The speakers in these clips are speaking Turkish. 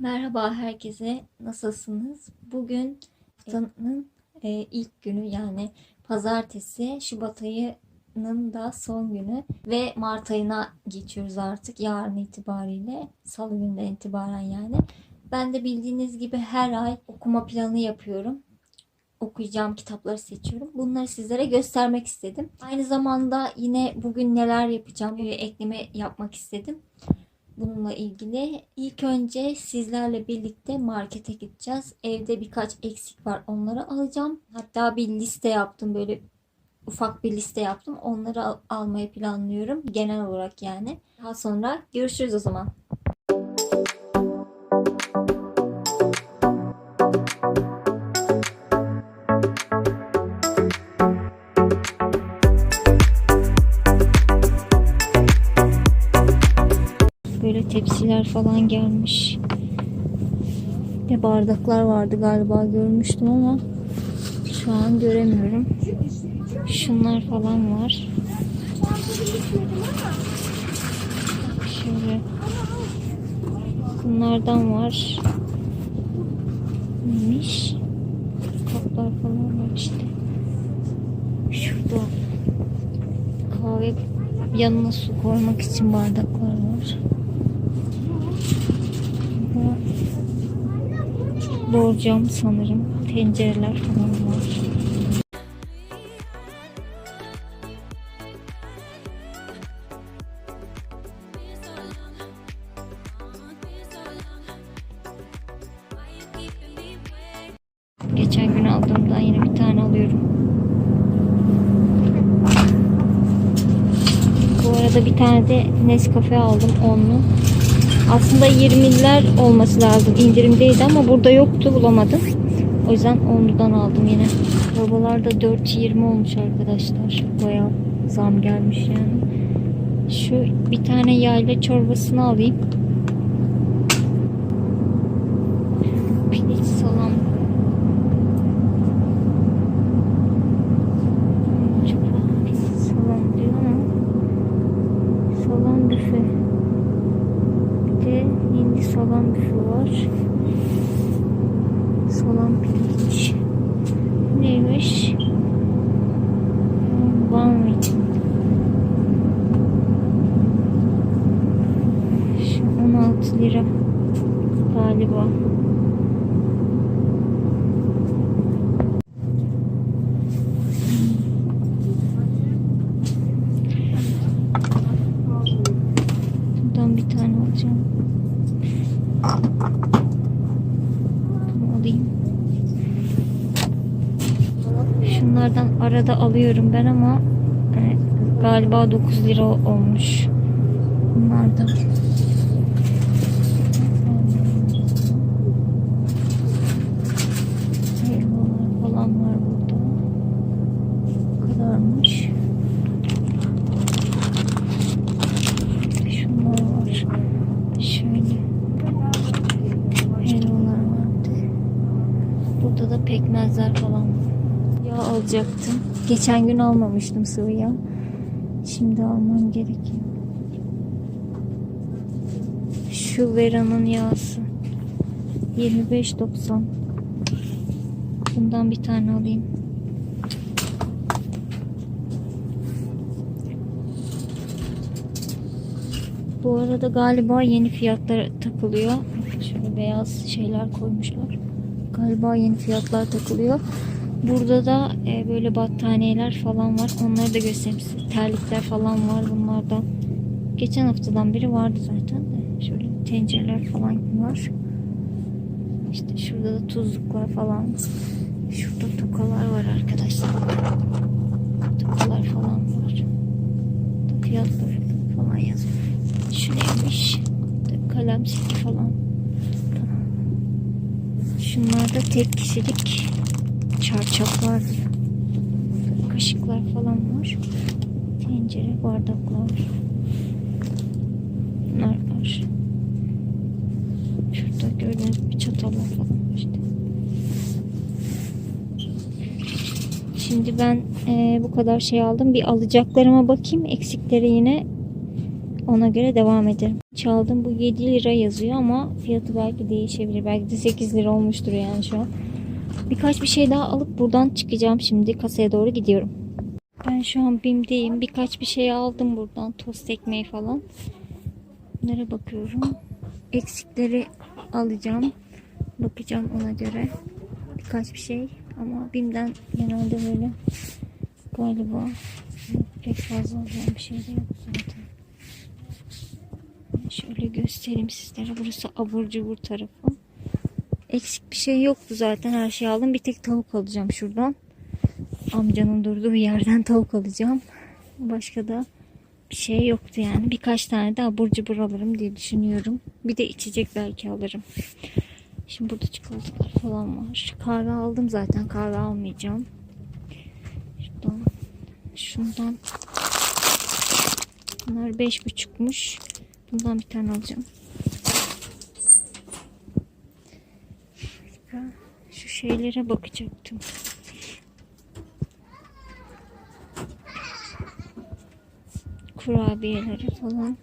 Merhaba herkese. Nasılsınız? Bugün haftanın e, ilk günü yani pazartesi Şubat ayının da son günü ve Mart ayına geçiyoruz artık yarın itibariyle. Salı günden itibaren yani. Ben de bildiğiniz gibi her ay okuma planı yapıyorum. Okuyacağım kitapları seçiyorum. Bunları sizlere göstermek istedim. Aynı zamanda yine bugün neler yapacağım ekleme yapmak istedim bununla ilgili. İlk önce sizlerle birlikte markete gideceğiz. Evde birkaç eksik var. Onları alacağım. Hatta bir liste yaptım böyle ufak bir liste yaptım. Onları al- almayı planlıyorum. Genel olarak yani. Daha sonra görüşürüz o zaman. Tepsiler falan gelmiş. De bardaklar vardı galiba görmüştüm ama şu an göremiyorum. Şunlar falan var. Şöyle bunlardan var. Neymiş? Kaplar falan var işte. Şurada kahve yanına su koymak için bardaklar var. Borcam sanırım. Tencereler falan var. Geçen gün aldığımdan yine bir tane alıyorum. Bu arada bir tane de Nescafe aldım onlu. Aslında 20'ler olması lazım. indirimdeydi ama burada yoktu bulamadım. O yüzden onludan aldım yine. Çorbalar da 4.20 olmuş arkadaşlar. Bayağı zam gelmiş yani. Şu bir tane yayla çorbasını alayım. Piliç salam. Çorba, piliç salam diyor ama salam büfe. Bir de hindi salam büfe var. Salam piliç. Neymiş? Van Wick. Şu 16 lira galiba. Buradan bir tane alacağım. Bunu alayım. Şunlardan arada alıyorum ben ama e, galiba 9 lira olmuş. Bunlardan. Helvalar falan var burada. Bu kadarmış. Şunlar var. Şöyle. Helvalar vardı. Burada da pekmezler falan Yağ alacaktım. Geçen gün almamıştım sıvı yağ. Şimdi almam gerekiyor. Şu Vera'nın yağısı. 25.90. Bundan bir tane alayım. Bu arada galiba yeni fiyatlar takılıyor. Şöyle beyaz şeyler koymuşlar. Galiba yeni fiyatlar takılıyor. Burada da e, böyle battaniyeler falan var. Onları da göstereyim size. Terlikler falan var bunlardan. Geçen haftadan beri vardı zaten de. Şöyle tencereler falan var. İşte şurada da tuzluklar falan. Şurada tokalar var arkadaşlar. Tokalar falan var. Fiyatları falan yazıyor. Şu neymiş? Kalem silgi falan. Şunlar da tek kişilik çarçaklar. Kaşıklar falan var. Tencere, bardaklar. Bunlar var. Şurada gördüğünüz bir çatallar falan işte. Şimdi ben eee, bu kadar şey aldım. Bir alacaklarıma bakayım. Eksikleri yine Ona göre devam ederim. Çaldım bu 7 lira yazıyor ama fiyatı belki değişebilir. Belki de 8 lira olmuştur yani şu an. Birkaç bir şey daha alıp buradan çıkacağım şimdi. Kasaya doğru gidiyorum. Ben şu an BİM'deyim. Birkaç bir şey aldım buradan. Tost ekmeği falan. Bunlara bakıyorum. Eksikleri alacağım. Bakacağım ona göre. Birkaç bir şey. Ama BİM'den genelde böyle galiba pek fazla alacağım bir şey de yok zaten. Şöyle göstereyim sizlere. Burası abur cubur tarafı. Eksik bir şey yoktu zaten. Her şeyi aldım. Bir tek tavuk alacağım şuradan. Amcanın durduğu yerden tavuk alacağım. Başka da bir şey yoktu yani. Birkaç tane de abur cubur alırım diye düşünüyorum. Bir de içecek belki alırım. Şimdi burada çikolatalar falan var. Kahve aldım zaten. Kahve almayacağım. Şuradan. Şundan. Bunlar beş buçukmuş. Bundan bir tane alacağım. Başka Şu şeylere bakacaktım. Kurabiyeleri falan.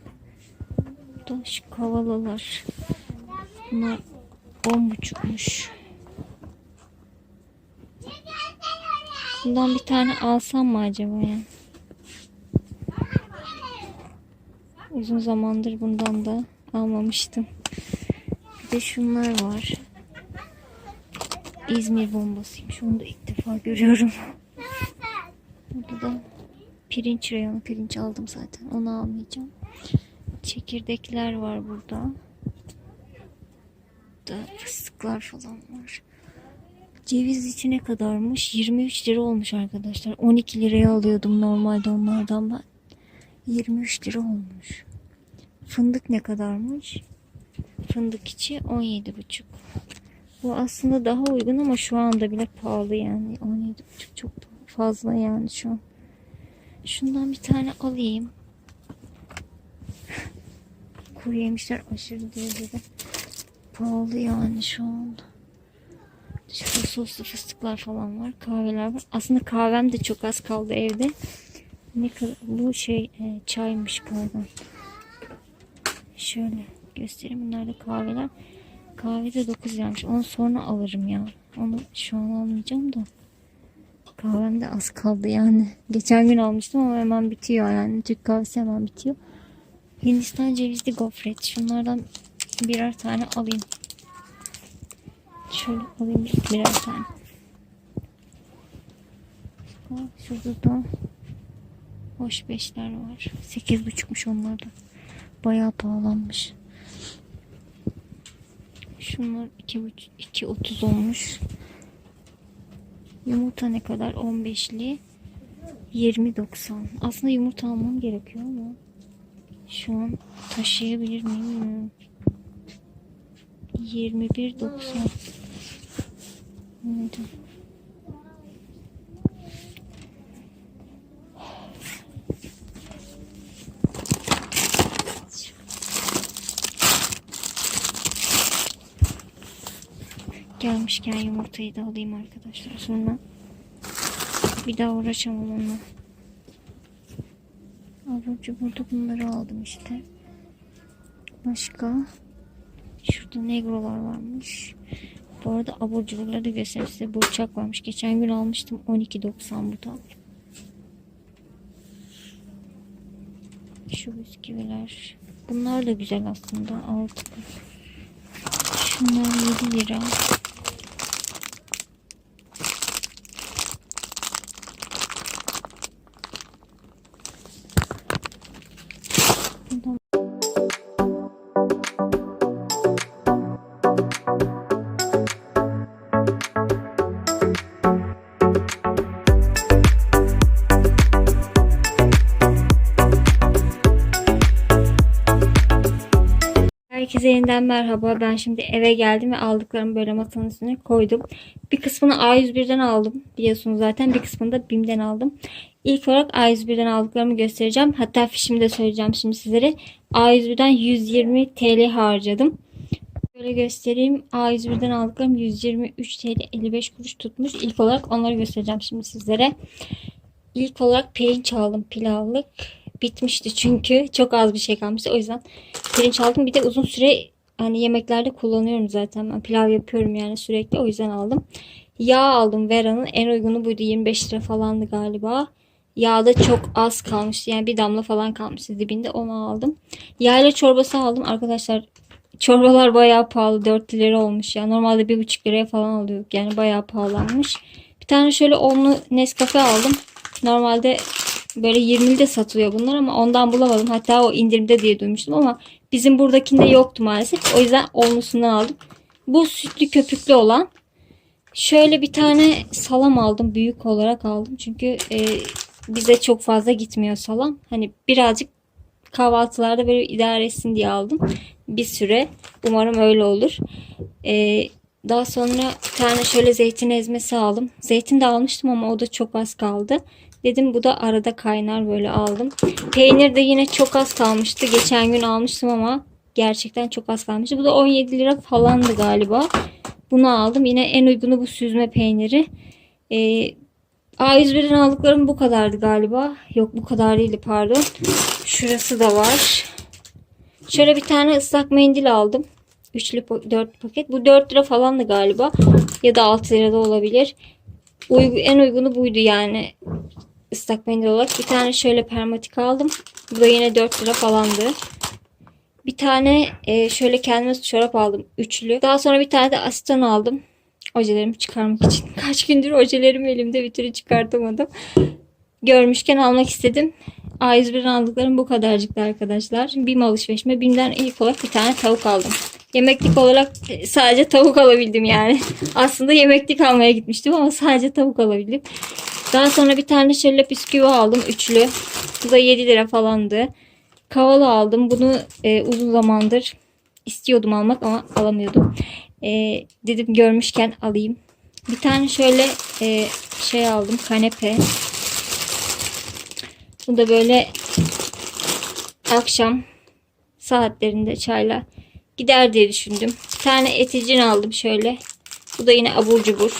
Da şu kavalalar. Bunlar on buçukmuş. Bundan bir tane alsam mı acaba ya? Uzun zamandır bundan da almamıştım. Bir de şunlar var. İzmir bombasıymış. Onu da ilk defa görüyorum. Burada da pirinç reyonu. Pirinç aldım zaten. Onu almayacağım. Çekirdekler var burada. Burada fıstıklar falan var. Ceviz içi ne kadarmış? 23 lira olmuş arkadaşlar. 12 liraya alıyordum normalde onlardan ben. 23 lira olmuş. Fındık ne kadarmış? Fındık içi 17,5. Bu aslında daha uygun ama şu anda bile pahalı yani. 17,5 çok fazla yani şu an. Şundan bir tane alayım. Kuru yemişler aşırı derecede pahalı yani şu an. Şurada soslu fıstıklar falan var. Kahveler var. Aslında kahvem de çok az kaldı evde. Ne kadar, bu şey e, çaymış pardon. Şöyle göstereyim. Bunlar da kahveler. Kahve de 9 liraymış. Onu sonra alırım ya. Onu şu an almayacağım da. Kahvem de az kaldı yani. Geçen gün almıştım ama hemen bitiyor yani. Türk kahvesi hemen bitiyor. Hindistan cevizli gofret. Şunlardan birer tane alayım. Şöyle alayım birer tane. Şurada da hoş beşler var. Sekiz buçukmuş onlar da. Bayağı pahalanmış. Şunlar iki buçuk, iki otuz olmuş. Yumurta ne kadar? 15'li. 20.90. Aslında yumurta almam gerekiyor ama şu an taşıyabilir miyim bilmiyorum. 21.90. Neydi? Gelmişken yumurtayı da alayım arkadaşlar. Sonra bir daha uğraşamam onunla. Az önce burada bunları aldım işte. Başka? Şurada negrolar varmış. Bu arada abur cuburları da göstereyim size. Burçak varmış. Geçen gün almıştım. 12.90 bu da. Şu bisküviler. Bunlar da güzel aslında. Altı. Şunlar 7 lira. Herkese yeniden merhaba. Ben şimdi eve geldim ve aldıklarımı böyle masanın üstüne koydum. Bir kısmını A101'den aldım. Biliyorsunuz zaten. Bir kısmını da BİM'den aldım. İlk olarak A101'den aldıklarımı göstereceğim. Hatta fişimi de söyleyeceğim şimdi sizlere. A101'den 120 TL harcadım. Böyle göstereyim. A101'den aldıklarım 123 TL 55 kuruş tutmuş. İlk olarak onları göstereceğim şimdi sizlere. İlk olarak pirinç aldım pilavlık. Bitmişti çünkü çok az bir şey kalmıştı. O yüzden pirinç aldım. Bir de uzun süre hani yemeklerde kullanıyorum zaten. Ben pilav yapıyorum yani sürekli. O yüzden aldım. Yağ aldım Vera'nın. En uygunu buydu. 25 lira falandı galiba. Yağda çok az kalmıştı. Yani bir damla falan kalmıştı dibinde. Onu aldım. Yayla çorbası aldım. Arkadaşlar çorbalar bayağı pahalı. 4 lira olmuş ya. Normalde 1,5 liraya falan alıyorduk. Yani bayağı pahalanmış. Bir tane şöyle onlu Nescafe aldım. Normalde böyle 20'de satılıyor bunlar ama ondan bulamadım. Hatta o indirimde diye duymuştum ama bizim buradakinde yoktu maalesef. O yüzden onlusundan aldım. Bu sütlü köpüklü olan. Şöyle bir tane salam aldım. Büyük olarak aldım. Çünkü e, bize çok fazla gitmiyor salam. Hani birazcık kahvaltılarda böyle idare etsin diye aldım. Bir süre. Umarım öyle olur. E, daha sonra bir tane şöyle zeytin ezmesi aldım. Zeytin de almıştım ama o da çok az kaldı. Dedim bu da arada kaynar böyle aldım. Peynir de yine çok az kalmıştı. Geçen gün almıştım ama gerçekten çok az kalmıştı. Bu da 17 lira falandı galiba. Bunu aldım. Yine en uygunu bu süzme peyniri. Ee, A101'den aldıklarım bu kadardı galiba. Yok bu kadar değildi pardon. Şurası da var. Şöyle bir tane ıslak mendil aldım. Üçlü pa- dört paket. Bu 4 lira falandı galiba. Ya da 6 lira da olabilir. Uygu, en uygunu buydu yani. Islak mendil olarak. Bir tane şöyle permatik aldım. Bu da yine 4 lira falandı. Bir tane e, şöyle kendime çorap aldım. Üçlü. Daha sonra bir tane de asiton aldım. Ojelerimi çıkarmak için. Kaç gündür ojelerim elimde bir türlü çıkartamadım. Görmüşken almak istedim. A101'den aldıklarım bu kadarcıktı arkadaşlar. BİM alışverişime BİM'den ilk olarak bir tane tavuk aldım. Yemeklik olarak e, sadece tavuk alabildim yani. Aslında yemeklik almaya gitmiştim ama sadece tavuk alabildim. Daha sonra bir tane şöyle bisküvi aldım. Üçlü. Bu da 7 lira falandı. Kavala aldım. Bunu e, uzun zamandır istiyordum almak ama alamıyordum. E, dedim görmüşken alayım. Bir tane şöyle e, şey aldım. Kanepe. Bu da böyle akşam saatlerinde çayla gider diye düşündüm. Bir tane eticin aldım şöyle. Bu da yine abur cubur.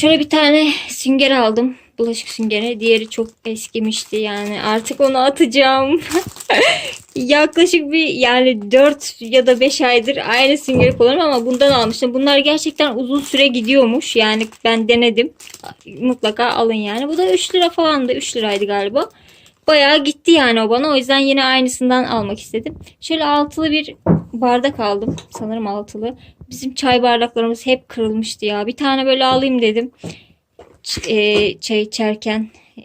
Şöyle bir tane sünger aldım. Bulaşık süngeri. Diğeri çok eskimişti yani. Artık onu atacağım. Yaklaşık bir yani 4 ya da 5 aydır aynı süngeri kullanıyorum ama bundan almıştım. Bunlar gerçekten uzun süre gidiyormuş. Yani ben denedim. Mutlaka alın yani. Bu da 3 lira falandı. 3 liraydı galiba. Bayağı gitti yani o bana. O yüzden yine aynısından almak istedim. Şöyle altılı bir bardak aldım. Sanırım altılı. Bizim çay bardaklarımız hep kırılmıştı ya. Bir tane böyle alayım dedim. E, çay içerken e,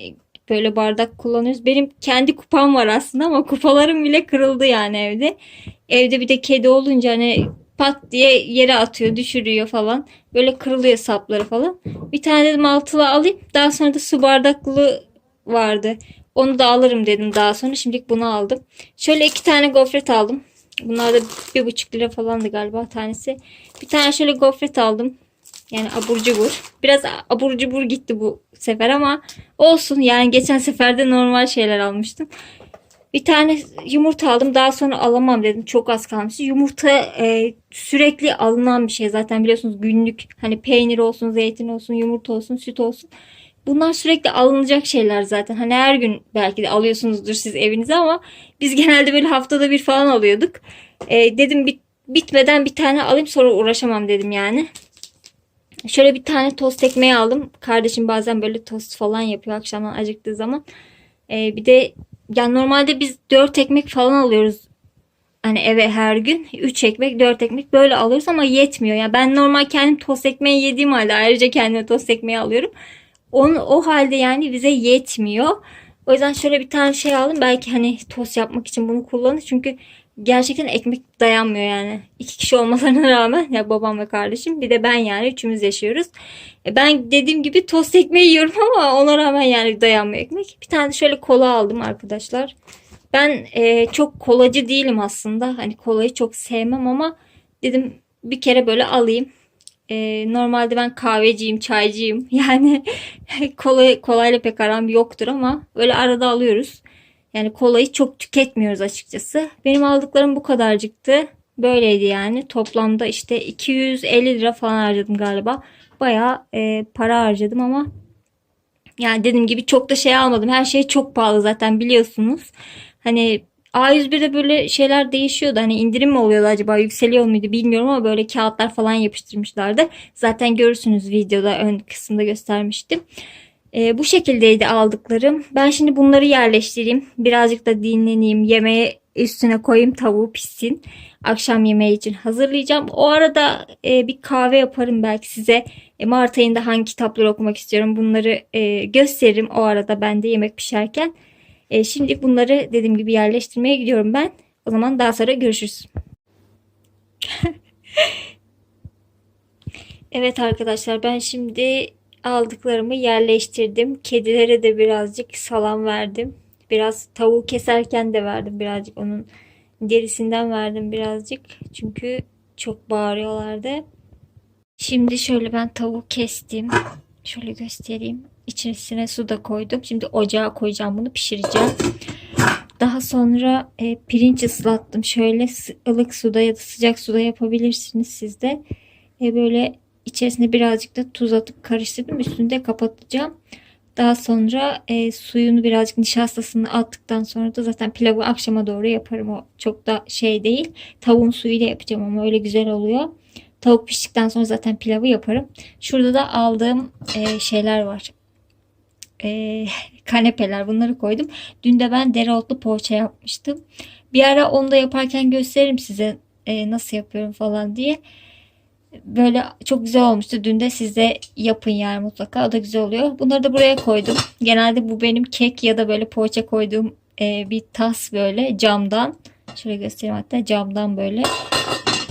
böyle bardak kullanıyoruz. Benim kendi kupam var aslında ama kupalarım bile kırıldı yani evde. Evde bir de kedi olunca hani pat diye yere atıyor, düşürüyor falan. Böyle kırılıyor sapları falan. Bir tane dedim altılı alayım. Daha sonra da su bardaklı vardı. Onu da alırım dedim daha sonra. Şimdilik bunu aldım. Şöyle iki tane gofret aldım. Bunlar da bir buçuk lira falandı galiba tanesi. Bir tane şöyle gofret aldım. Yani abur cubur. Biraz abur cubur gitti bu sefer ama olsun. Yani geçen seferde normal şeyler almıştım. Bir tane yumurta aldım. Daha sonra alamam dedim. Çok az kalmıştı. Yumurta e, sürekli alınan bir şey. Zaten biliyorsunuz günlük hani peynir olsun, zeytin olsun, yumurta olsun, süt olsun. Bunlar sürekli alınacak şeyler zaten. Hani her gün belki de alıyorsunuzdur siz evinize ama biz genelde böyle haftada bir falan alıyorduk. E, dedim bit, bitmeden bir tane alayım sonra uğraşamam dedim yani. Şöyle bir tane tost ekmeği aldım. Kardeşim bazen böyle tost falan yapıyor akşamdan acıktığı zaman. Ee, bir de yani normalde biz 4 ekmek falan alıyoruz. Hani eve her gün 3 ekmek 4 ekmek böyle alıyoruz ama yetmiyor. Yani ben normal kendim tost ekmeği yediğim halde ayrıca kendime tost ekmeği alıyorum. Onu, o halde yani bize yetmiyor. O yüzden şöyle bir tane şey aldım. Belki hani tost yapmak için bunu kullanır. Çünkü gerçekten ekmek dayanmıyor yani. İki kişi olmalarına rağmen ya babam ve kardeşim bir de ben yani üçümüz yaşıyoruz. E ben dediğim gibi tost ekmeği yiyorum ama ona rağmen yani dayanmıyor ekmek. Bir tane şöyle kola aldım arkadaşlar. Ben e, çok kolacı değilim aslında. Hani kolayı çok sevmem ama dedim bir kere böyle alayım. E, normalde ben kahveciyim, çaycıyım. Yani kola, kolayla pek aram yoktur ama öyle arada alıyoruz. Yani kolayı çok tüketmiyoruz açıkçası. Benim aldıklarım bu kadarcıktı. Böyleydi yani. Toplamda işte 250 lira falan harcadım galiba. Bayağı e, para harcadım ama Yani dediğim gibi çok da şey almadım. Her şey çok pahalı zaten biliyorsunuz. Hani A101'de böyle şeyler değişiyordu. Hani indirim mi oluyordu acaba yükseliyor muydu bilmiyorum ama böyle kağıtlar falan yapıştırmışlardı. Zaten görürsünüz videoda ön kısımda göstermiştim. Ee, bu şekildeydi aldıklarım. Ben şimdi bunları yerleştireyim. Birazcık da dinleneyim. Yemeğe üstüne koyayım tavuğu pişsin. Akşam yemeği için hazırlayacağım. O arada e, bir kahve yaparım belki size. E, Mart ayında hangi kitapları okumak istiyorum bunları e, gösteririm o arada ben de yemek pişerken. E, şimdi bunları dediğim gibi yerleştirmeye gidiyorum ben. O zaman daha sonra görüşürüz. evet arkadaşlar ben şimdi aldıklarımı yerleştirdim. Kedilere de birazcık salam verdim. Biraz tavuğu keserken de verdim birazcık onun derisinden verdim birazcık. Çünkü çok bağırıyorlardı. Şimdi şöyle ben tavuk kestim. Şöyle göstereyim. İçerisine su da koydum. Şimdi ocağa koyacağım bunu pişireceğim. Daha sonra e, pirinç ıslattım. Şöyle ılık suda ya da sıcak suda yapabilirsiniz siz de. E, böyle içerisine birazcık da tuz atıp karıştırdım. Üstünü de kapatacağım. Daha sonra e, suyunu birazcık nişastasını attıktan sonra da zaten pilavı akşama doğru yaparım. O çok da şey değil. Tavuğun suyuyla yapacağım ama öyle güzel oluyor. Tavuk piştikten sonra zaten pilavı yaparım. Şurada da aldığım e, şeyler var. E, kanepeler bunları koydum. Dün de ben dereotlu poğaça yapmıştım. Bir ara onu da yaparken gösteririm size e, nasıl yapıyorum falan diye. Böyle çok güzel olmuştu. Dün de siz de yapın yani mutlaka. O da güzel oluyor. Bunları da buraya koydum. Genelde bu benim kek ya da böyle poğaça koyduğum e, bir tas böyle camdan. Şöyle göstereyim hatta camdan böyle.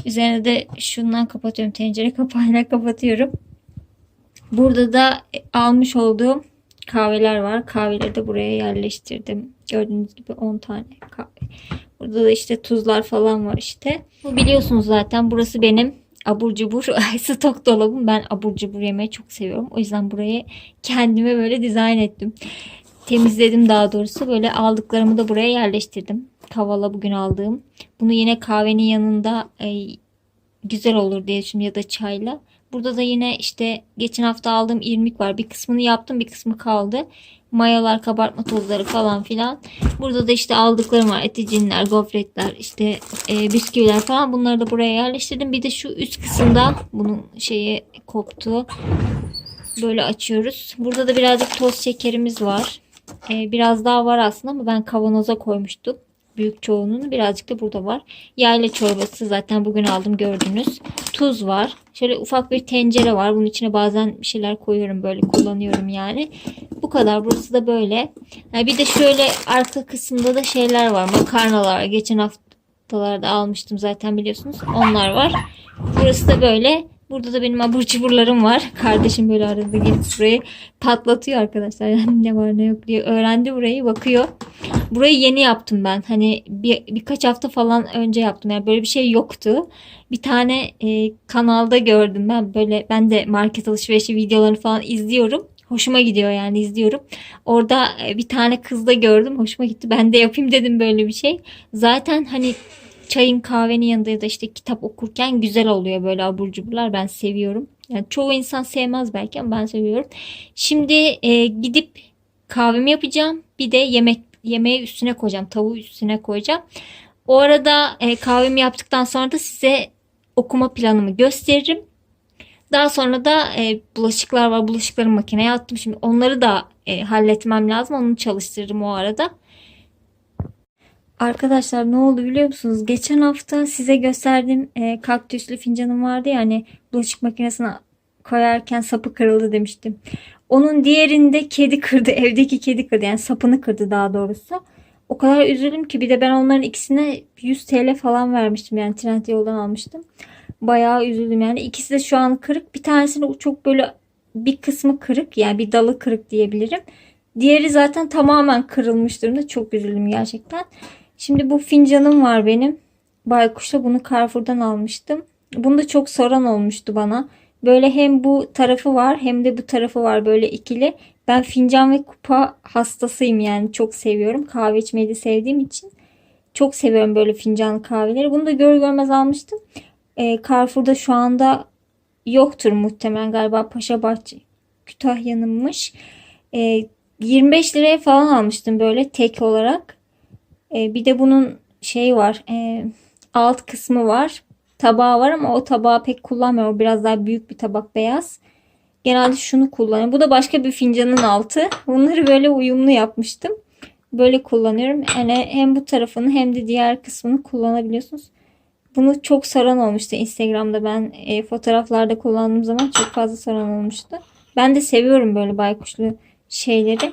Üzerine de şundan kapatıyorum. Tencere kapağıyla kapatıyorum. Burada da almış olduğum kahveler var. Kahveleri de buraya yerleştirdim. Gördüğünüz gibi 10 tane kahve. Burada da işte tuzlar falan var işte. Bu biliyorsunuz zaten burası benim abur cubur stok dolabım. Ben abur cubur yemeyi çok seviyorum. O yüzden burayı kendime böyle dizayn ettim. Temizledim daha doğrusu. Böyle aldıklarımı da buraya yerleştirdim. Kavala bugün aldığım. Bunu yine kahvenin yanında e, güzel olur diye düşündüm ya da çayla. Burada da yine işte geçen hafta aldığım irmik var. Bir kısmını yaptım bir kısmı kaldı. Mayalar, kabartma tozları falan filan. Burada da işte aldıklarım var. Eticinler, gofretler, işte e, bisküviler falan. Bunları da buraya yerleştirdim. Bir de şu üst kısımda bunun şeyi koptu. Böyle açıyoruz. Burada da birazcık toz şekerimiz var. E, biraz daha var aslında ama ben kavanoza koymuştum. Büyük çoğunluğunu birazcık da burada var. Yayla çorbası zaten bugün aldım gördünüz. Tuz var. Şöyle ufak bir tencere var. Bunun içine bazen bir şeyler koyuyorum böyle kullanıyorum yani. Bu kadar. Burası da böyle. Ha, bir de şöyle arka kısımda da şeyler var. Makarnalar. Geçen haftalarda almıştım zaten biliyorsunuz. Onlar var. Burası da böyle. Burada da benim abur cuburlarım var. Kardeşim böyle arada gelip burayı patlatıyor arkadaşlar. Yani ne var ne yok diye öğrendi burayı bakıyor. Burayı yeni yaptım ben. Hani bir, birkaç hafta falan önce yaptım. Yani böyle bir şey yoktu. Bir tane e, kanalda gördüm ben böyle ben de market alışverişi videolarını falan izliyorum. Hoşuma gidiyor yani izliyorum. Orada e, bir tane kız da gördüm. Hoşuma gitti. Ben de yapayım dedim böyle bir şey. Zaten hani çayın kahvenin yanında ya da işte kitap okurken güzel oluyor böyle abur cuburlar. Ben seviyorum. Yani çoğu insan sevmez belki ama ben seviyorum. Şimdi e, gidip kahvemi yapacağım. Bir de yemek yemeği üstüne koyacağım. Tavuğu üstüne koyacağım. O arada e, kahvemi yaptıktan sonra da size okuma planımı gösteririm. Daha sonra da e, bulaşıklar var. Bulaşıkları makineye attım. Şimdi onları da e, halletmem lazım. Onu çalıştırırım o arada. Arkadaşlar ne oldu biliyor musunuz? Geçen hafta size gösterdiğim e, kaktüslü fincanım vardı ya hani bulaşık makinesine koyarken sapı kırıldı demiştim. Onun diğerinde kedi kırdı. Evdeki kedi kırdı. Yani sapını kırdı daha doğrusu. O kadar üzüldüm ki bir de ben onların ikisine 100 TL falan vermiştim. Yani Trendyol'dan almıştım. Bayağı üzüldüm yani. İkisi de şu an kırık. Bir tanesinin çok böyle bir kısmı kırık. Yani bir dalı kırık diyebilirim. Diğeri zaten tamamen kırılmış durumda. Çok üzüldüm gerçekten. Şimdi bu fincanım var benim. Baykuş'ta bunu Carrefour'dan almıştım. Bunu da çok soran olmuştu bana. Böyle hem bu tarafı var hem de bu tarafı var böyle ikili. Ben fincan ve kupa hastasıyım yani çok seviyorum. Kahve içmeyi de sevdiğim için. Çok seviyorum böyle fincanlı kahveleri. Bunu da gör görmez almıştım. E, Carrefour'da şu anda yoktur muhtemelen galiba Paşa Bahçe Kütahya'nınmış. E, 25 liraya falan almıştım böyle tek olarak. E, bir de bunun şey var. e, alt kısmı var. Tabağı var ama o tabağı pek kullanmıyorum. O biraz daha büyük bir tabak beyaz. Genelde şunu kullanıyorum. Bu da başka bir fincanın altı. Bunları böyle uyumlu yapmıştım. Böyle kullanıyorum. Yani hem bu tarafını hem de diğer kısmını kullanabiliyorsunuz. Bunu çok saran olmuştu Instagram'da ben e, fotoğraflarda kullandığım zaman çok fazla saran olmuştu. Ben de seviyorum böyle baykuşlu şeyleri.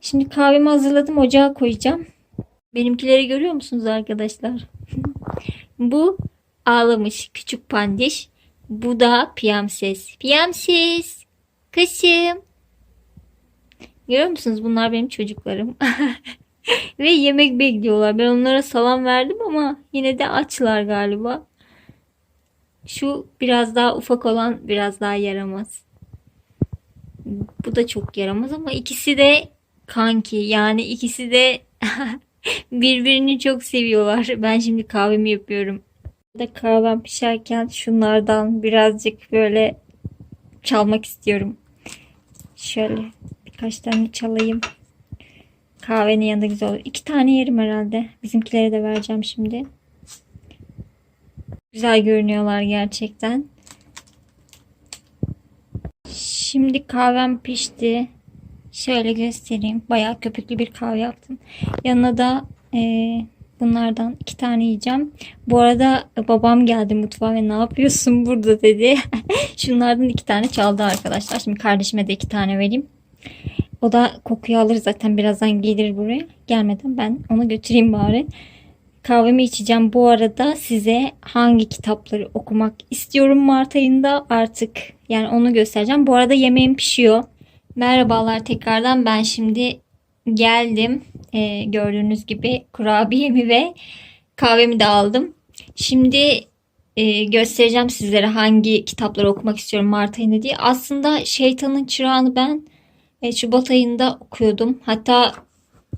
Şimdi kahvemi hazırladım ocağa koyacağım. Benimkileri görüyor musunuz arkadaşlar? Bu ağlamış küçük pandiş. Bu da piyamses. Piyamses. Kızım. Görüyor musunuz? Bunlar benim çocuklarım. Ve yemek bekliyorlar. Ben onlara salam verdim ama yine de açlar galiba. Şu biraz daha ufak olan biraz daha yaramaz. Bu da çok yaramaz ama ikisi de kanki. Yani ikisi de birbirini çok seviyorlar. Ben şimdi kahvemi yapıyorum. Da kahvem pişerken şunlardan birazcık böyle çalmak istiyorum. Şöyle birkaç tane çalayım. Kahvenin yanında güzel olur. İki tane yerim herhalde. Bizimkilere de vereceğim şimdi. Güzel görünüyorlar gerçekten. Şimdi kahvem pişti. Şöyle göstereyim. Bayağı köpüklü bir kahve yaptım. Yanına da e, bunlardan iki tane yiyeceğim. Bu arada babam geldi mutfağa ve ne yapıyorsun burada dedi. Şunlardan iki tane çaldı arkadaşlar. Şimdi kardeşime de iki tane vereyim. O da kokuyu alır zaten birazdan gelir buraya. Gelmeden ben onu götüreyim bari. Kahvemi içeceğim. Bu arada size hangi kitapları okumak istiyorum Mart ayında artık yani onu göstereceğim. Bu arada yemeğim pişiyor. Merhabalar tekrardan ben şimdi geldim. Ee, gördüğünüz gibi kurabiyemi ve kahvemi de aldım. Şimdi e, göstereceğim sizlere hangi kitapları okumak istiyorum Mart ayında diye. Aslında Şeytanın Çırağı'nı ben e, Şubat ayında okuyordum. Hatta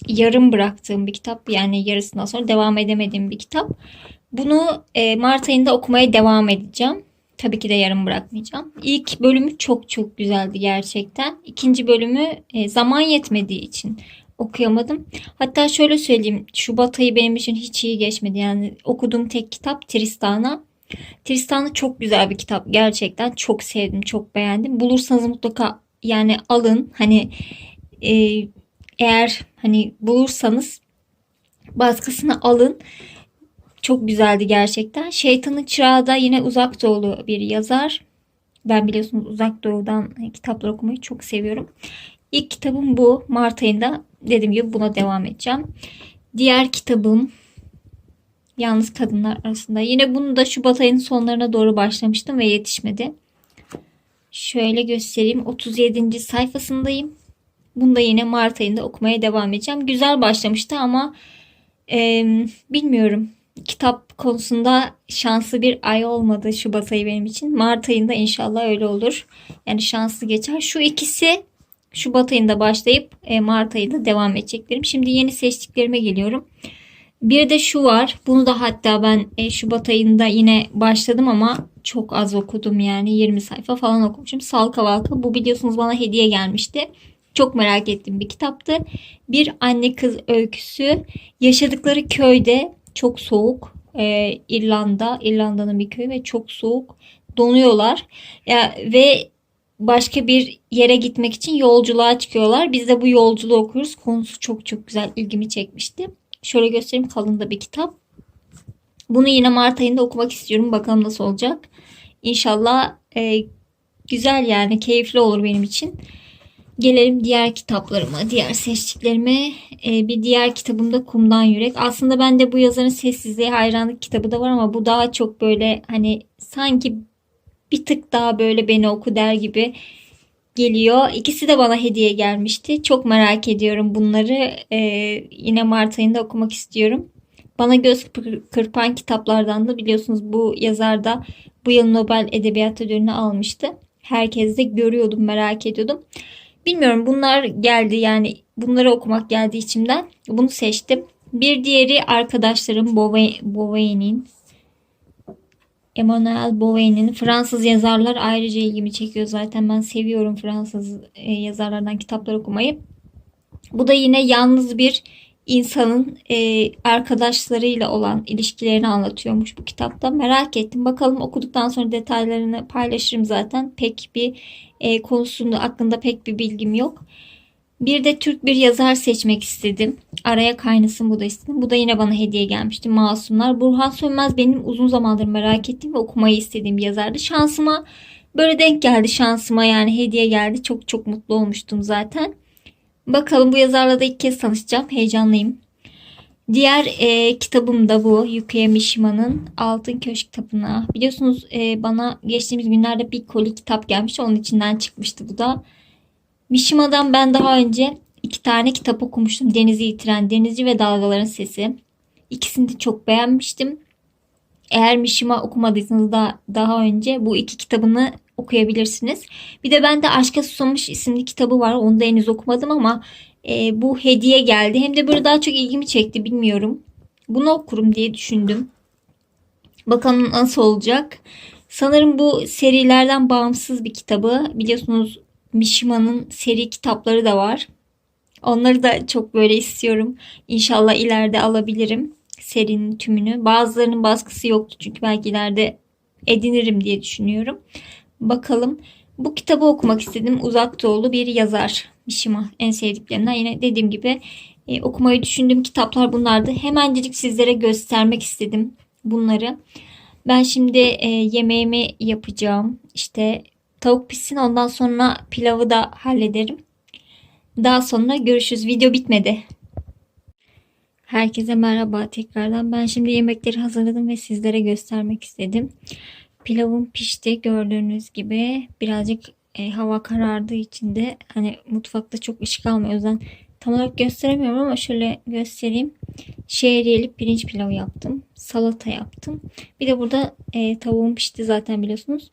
yarım bıraktığım bir kitap yani yarısından sonra devam edemediğim bir kitap. Bunu e, Mart ayında okumaya devam edeceğim. Tabii ki de yarım bırakmayacağım. İlk bölümü çok çok güzeldi gerçekten. İkinci bölümü e, zaman yetmediği için okuyamadım. Hatta şöyle söyleyeyim. Şubat ayı benim için hiç iyi geçmedi. Yani okuduğum tek kitap Tristan'a. Tristan'a çok güzel bir kitap. Gerçekten çok sevdim, çok beğendim. Bulursanız mutlaka yani alın. Hani e, eğer hani bulursanız baskısını alın. Çok güzeldi gerçekten. Şeytanın Çırağı da yine uzak doğulu bir yazar. Ben biliyorsunuz uzak doğudan kitaplar okumayı çok seviyorum. İlk kitabım bu. Mart ayında dediğim gibi buna devam edeceğim. Diğer kitabım Yalnız Kadınlar Arasında. Yine bunu da Şubat ayının sonlarına doğru başlamıştım ve yetişmedi. Şöyle göstereyim. 37. sayfasındayım. Bunu da yine Mart ayında okumaya devam edeceğim. Güzel başlamıştı ama e, bilmiyorum. Kitap konusunda şanslı bir ay olmadı Şubat ayı benim için. Mart ayında inşallah öyle olur. Yani şanslı geçer. Şu ikisi Şubat ayında başlayıp e, Mart ayında devam edeceklerim. Şimdi yeni seçtiklerime geliyorum. Bir de şu var. Bunu da hatta ben e, Şubat ayında yine başladım ama çok az okudum yani 20 sayfa falan okumuşum. Salka Valka bu biliyorsunuz bana hediye gelmişti. Çok merak ettiğim bir kitaptı. Bir anne kız öyküsü. Yaşadıkları köyde çok soğuk. Ee, İrlanda, İrlanda'nın bir köyü ve çok soğuk. Donuyorlar. Ya, ve başka bir yere gitmek için yolculuğa çıkıyorlar. Biz de bu yolculuğu okuyoruz. Konusu çok çok güzel ilgimi çekmişti. Şöyle göstereyim kalın da bir kitap. Bunu yine Mart ayında okumak istiyorum. Bakalım nasıl olacak. İnşallah e, güzel yani keyifli olur benim için. Gelelim diğer kitaplarıma, diğer seçtiklerime. Ee, bir diğer kitabım da Kumdan Yürek. Aslında ben de bu yazarın Sessizliğe Hayranlık kitabı da var ama bu daha çok böyle hani sanki bir tık daha böyle beni oku der gibi geliyor. İkisi de bana hediye gelmişti. Çok merak ediyorum bunları. Ee, yine Mart ayında okumak istiyorum. Bana göz kırpan kitaplardan da biliyorsunuz bu yazar da bu yıl Nobel Edebiyat Ödülünü almıştı. Herkes de görüyordum, merak ediyordum. Bilmiyorum bunlar geldi yani bunları okumak geldi içimden. Bunu seçtim. Bir diğeri arkadaşlarım Bovay'nin Emmanuel Bovey'nin Fransız yazarlar ayrıca ilgimi çekiyor. Zaten ben seviyorum Fransız e, yazarlardan kitaplar okumayı. Bu da yine yalnız bir insanın e, arkadaşlarıyla olan ilişkilerini anlatıyormuş bu kitapta. Merak ettim. Bakalım okuduktan sonra detaylarını paylaşırım zaten. Pek bir e, konusunda hakkında pek bir bilgim yok. Bir de Türk bir yazar seçmek istedim. Araya kaynasın bu da istedim. Bu da yine bana hediye gelmişti. Masumlar. Burhan Sönmez benim uzun zamandır merak ettiğim ve okumayı istediğim bir yazardı. Şansıma böyle denk geldi şansıma yani hediye geldi. Çok çok mutlu olmuştum zaten. Bakalım bu yazarla da ilk kez tanışacağım. Heyecanlıyım. Diğer e, kitabım da bu. Yukiya Mishima'nın Altın Köşk Tapınağı. Biliyorsunuz e, bana geçtiğimiz günlerde bir koli kitap gelmişti. Onun içinden çıkmıştı bu da. Mishima'dan ben daha önce iki tane kitap okumuştum. Denizi Yitiren Denizci ve Dalgaların Sesi. İkisini de çok beğenmiştim. Eğer Mishima okumadıysanız da daha önce bu iki kitabını okuyabilirsiniz. Bir de bende Aşka Susamış isimli kitabı var. Onu da henüz okumadım ama e, bu hediye geldi. Hem de böyle daha çok ilgimi çekti bilmiyorum. Bunu okurum diye düşündüm. Bakalım nasıl olacak. Sanırım bu serilerden bağımsız bir kitabı. Biliyorsunuz Mishima'nın seri kitapları da var. Onları da çok böyle istiyorum. İnşallah ileride alabilirim serinin tümünü. Bazılarının baskısı yoktu çünkü belki ileride edinirim diye düşünüyorum. Bakalım. Bu kitabı okumak istedim. Uzak Doğulu bir yazar. Mishima en sevdiklerimden. Yine dediğim gibi e, okumayı düşündüğüm kitaplar bunlardı. Hemencik sizlere göstermek istedim bunları. Ben şimdi e, yemeğimi yapacağım. İşte tavuk pişsin ondan sonra pilavı da hallederim. Daha sonra görüşürüz. Video bitmedi. Herkese merhaba tekrardan. Ben şimdi yemekleri hazırladım ve sizlere göstermek istedim. Pilavım pişti gördüğünüz gibi. Birazcık e, hava karardığı için de hani mutfakta çok ışık almıyor. O yüzden tam olarak gösteremiyorum ama şöyle göstereyim. Şehriyeli pirinç pilavı yaptım. Salata yaptım. Bir de burada e, tavuğum pişti zaten biliyorsunuz.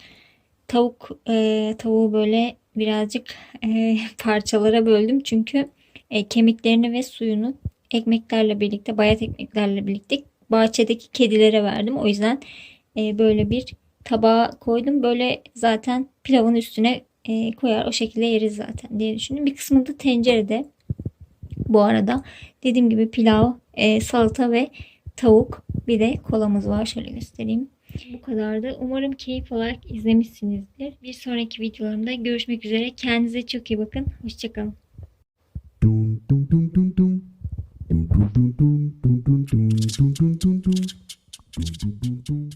Tavuk e, tavuğu böyle birazcık e, parçalara böldüm. Çünkü e, kemiklerini ve suyunu ekmeklerle birlikte, bayat ekmeklerle birlikte bahçedeki kedilere verdim. O yüzden e, böyle bir tabağa koydum. Böyle zaten pilavın üstüne e, koyar o şekilde yeriz zaten diye düşündüm. Bir kısmı da tencerede. Bu arada dediğim gibi pilav, e, salata ve tavuk bir de kolamız var. Şöyle göstereyim. Bu kadardı. Umarım keyif olarak izlemişsinizdir. Bir sonraki videolarımda görüşmek üzere. Kendinize çok iyi bakın. Hoşçakalın. Dum dum dum dum dum. Dum dum dum dum dum dum dum dum dum dum dum.